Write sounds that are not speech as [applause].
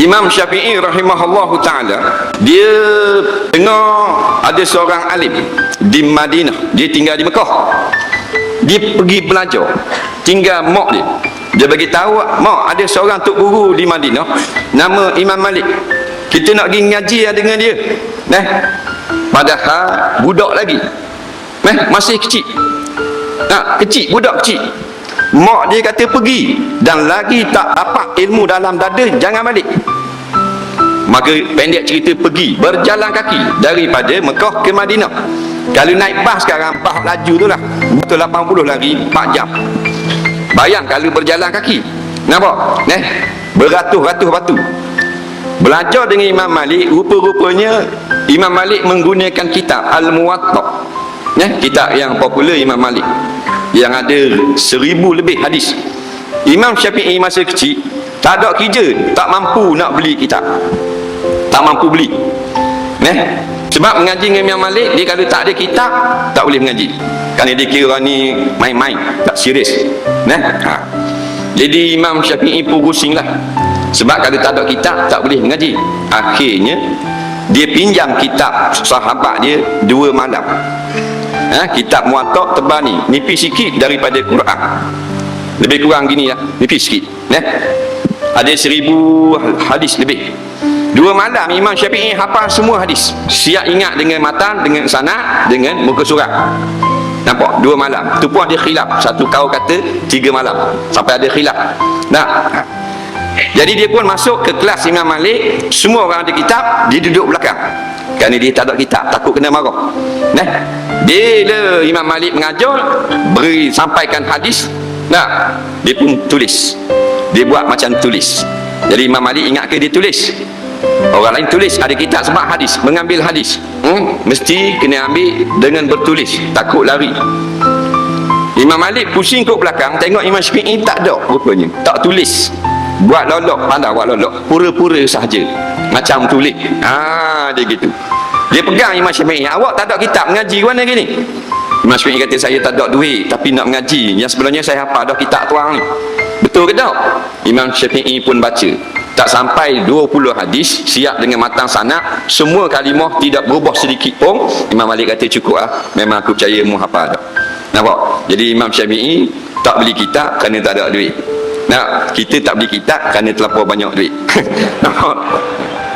Imam Syafi'i rahimahullahu taala dia dengar ada seorang alim di Madinah. Dia tinggal di Mekah. Dia pergi belajar. Tinggal mak dia. Dia bagi tahu mak ada seorang tok guru di Madinah. Nama Imam Malik. Kita nak pergi ngaji dengan dia. Nah padahal budak lagi. Nah masih kecil. Nah kecil budak kecil. Mak dia kata pergi. Dan lagi tak dapat ilmu dalam dada jangan balik maka pendek cerita pergi berjalan kaki daripada Mekah ke Madinah. Kalau naik bas sekarang bas laju tu lah. Betul 80 lari 4 jam. Bayang kalau berjalan kaki. Nampak? Eh beratus-ratus batu. Belajar dengan Imam Malik rupa-rupanya Imam Malik menggunakan kitab Al-Muwatta. Eh kitab yang popular Imam Malik. Yang ada seribu lebih hadis. Imam Syafi'i masa kecil tak ada kerja tak mampu nak beli kitab tak mampu beli. Eh sebab mengaji dengan Imam Malik dia kalau tak ada kitab tak boleh mengaji. Kerana dia kira ni main-main tak serius. Eh ha. jadi Imam Syafi'i pun pusing lah. Sebab kalau tak ada kitab tak boleh mengaji. Akhirnya dia pinjam kitab sahabat dia dua malam. Ha, kitab muatak tebal ni nipis sikit daripada Quran. Lebih kurang gini lah nipis sikit. Eh? ada seribu hadis lebih dua malam Imam Syafi'i hafal semua hadis. Siap ingat dengan matan dengan sana dengan muka surat. Nampak? Dua malam. Tu pun ada khilaf. Satu kau kata tiga malam. Sampai ada khilaf. Nah. Jadi dia pun masuk ke kelas Imam Malik. Semua orang ada kitab dia duduk belakang. Kerana dia tak ada kitab takut kena marah. Nah. Bila Imam Malik mengajar beri sampaikan hadis nah dia pun tulis. Dia buat macam tulis. Jadi Imam Malik ingat ke dia tulis orang lain tulis ada kitab sebab hadis mengambil hadis. Hmm? mesti kena ambil dengan bertulis takut lari. Imam Malik pusing ke belakang tengok Imam Syafi'i tak ada rupanya. Tak tulis. Buat lolok pandai buat lolok? Pura-pura sahaja. Macam tulis. Ha dia gitu. Dia pegang Imam Syafi'i. Awak tak ada kitab mengaji mana gini? Imam Syafi'i kata saya tak ada duit tapi nak mengaji yang sebelumnya saya hafal ada kitab tuang ni. Betul ke tak? Imam Syafi'i pun baca tak sampai 20 hadis siap dengan matang sana semua kalimah tidak berubah sedikit pun. Imam Malik kata cukup lah. Memang aku percaya mu hafal dah. Nampak? Jadi Imam Syafi'i tak beli kitab kerana tak ada duit. Nah, kita tak beli kitab kerana terlampau banyak duit. [laughs]